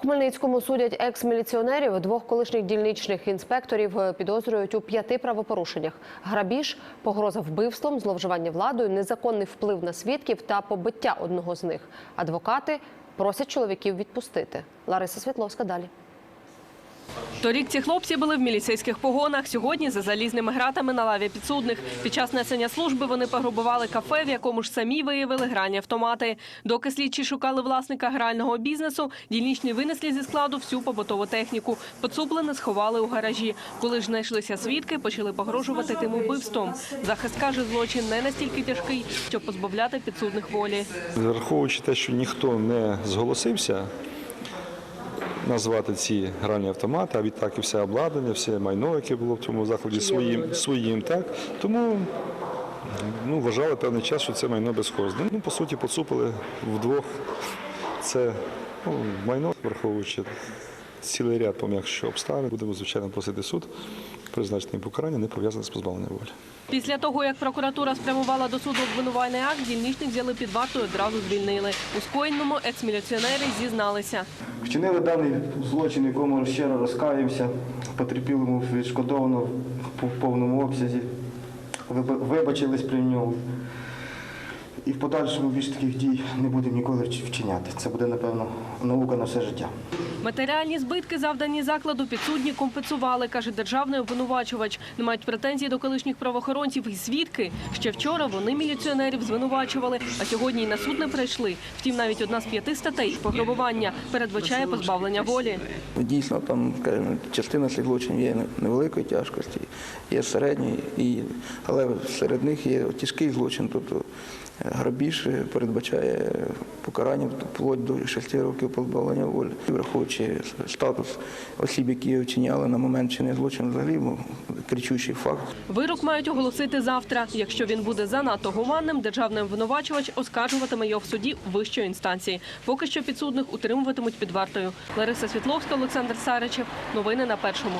Хмельницькому судять екс-міліціонерів. Двох колишніх дільничних інспекторів е, підозрюють у п'яти правопорушеннях: грабіж, погроза вбивством, зловживання владою, незаконний вплив на свідків та побиття одного з них. Адвокати просять чоловіків відпустити. Лариса Світловська далі. Торік ці хлопці були в міліцейських погонах. Сьогодні за залізними гратами на лаві підсудних. Під час несення служби вони пограбували кафе, в якому ж самі виявили гральні автомати. Доки слідчі шукали власника грального бізнесу, дільничні винесли зі складу всю побутову техніку. Поцуплене сховали у гаражі. Коли ж знайшлися свідки, почали погрожувати тим убивством. Захист каже, злочин не настільки тяжкий, щоб позбавляти підсудних волі. Враховуючи те, що ніхто не зголосився назвати ці гральні автомати, а відтак і все обладнання, все майно, яке було в цьому закладі, своїм, своїм так. Тому ну, вважали певний час, що це майно безхозне. Ну, по суті, поцупили вдвох. Це ну, майно, враховуючи цілий ряд пом'якших обставин. Будемо, звичайно, просити суд призначити їм покарання, не пов'язане з позбавленням волі. Після того, як прокуратура спрямувала до суду обвинувальний акт, дільничних взяли під варту і одразу звільнили. У скоєному екс-міліціонери зізналися. Вчинили даний злочин, якому щиро розкаємося, потерпілому відшкодовано в повному обсязі, вибачились при ньому. І в подальшому більш таких дій не будемо ніколи вчиняти. Це буде, напевно, наука на все життя. Матеріальні збитки, завдані закладу, підсудні компенсували, каже державний обвинувачувач. Не мають претензій до колишніх правоохоронців і свідки. Ще вчора вони міліціонерів звинувачували, а сьогодні й на суд не прийшли. Втім, навіть одна з п'яти статей пограбування передбачає позбавлення волі. Дійсно, там, частина цих злочинів є невеликої тяжкості, є середньої, але серед них є тяжкий злочин, тобто е, грабіж передбачає покарання вплоть до 6 років позбавлення волі. Враховуючи статус осіб, які вчиняли на момент чинення злочину, взагалі ну, кричущий факт. Вирок мають оголосити завтра. Якщо він буде занадто гуманним, державний обвинувачувач оскаржуватиме його в суді вищої інстанції. Поки що підсудних утримуватимуть під вартою. Лариса Світловська, Олександр Саричев. Новини на першому.